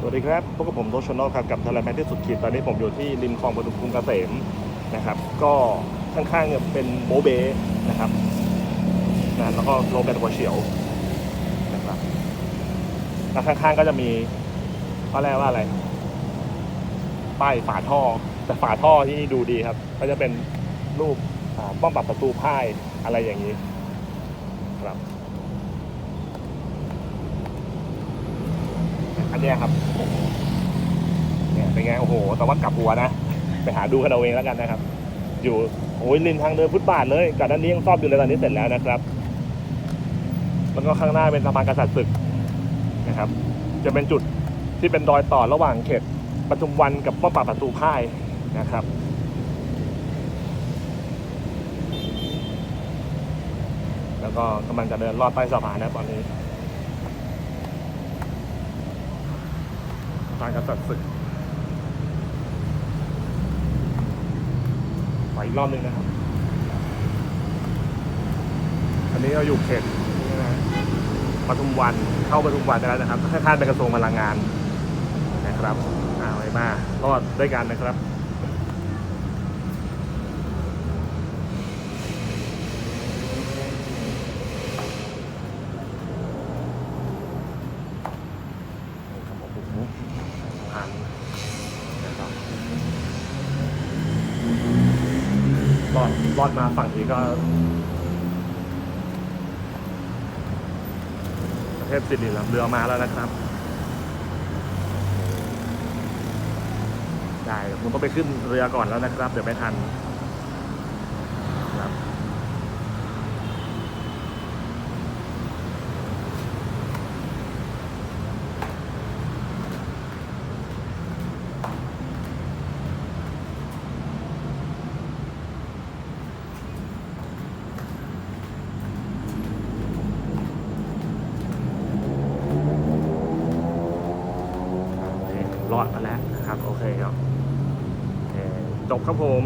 สวัสดีครับ พบกับผมโรชนอลครับ กับทาราแมนที่สุดขีด ตอนนี้ผมอยู่ที่ริมคลองปทุมกรุงเกษมนะครับ ก็ข้างๆเนี่ยเป็นโบเบนะครับนะแล้วก็โรแบนหัวเฉียวนะครับแล้วข้างๆก็จะมีเขาเรียกว่าอะไร ป้ายฝาท่อ แต่ฝาท่อที่นี่ดูดีครับ ก็จะเป็นรูปป้อมปรับประตูพ่ายอะไรอย่างนี้ ครับ นเนี้ยครับเนี่ยเป็นไงโอ้โหแต่ว่ากลับหัวนะ ไปหาดูกันเอาเองแล้วกันนะครับ อยู่โอ้ยริมทางเดินฟุตบาทเลยก่อนหน้านี้ยังซ่อมอยู่เลยตอนนี้เสร็จแล้วนะครับ แล้วก็ข้างหน้าเป็นสะพานกษัตริย์ศึกนะครับ จะเป็นจุดที่เป็นรอยต่อระหว่างเขตปทุมวันกับป้อมปราบประตูพ่ายนะครับแล้วก็กำลังจะเดินลอดใต้สะพานนะตอนนี้ ทางกษัตริย์ศึกขออีกรอบหนึ่งนะครับ อันนี้เราอยู่เขตนี่นะปทุมวันเข้าปทุมวันได้แล้วนะครับข้างๆเป็นกระทรวงพลังงานนะครับเอาไว้มารอดด้วยกันนะครับผมผ่านนะครับ รอดรอดมาฝั่งนี้ก็ ประเทศสิริลำเรือมาแล้วนะครับ ได้ผมต้องไปขึ้นเรือก่อนแล้วนะครับ เดี๋ยวไม่ทันครับ รอดมาแล้วนะครับ โอเคครับจบครับผม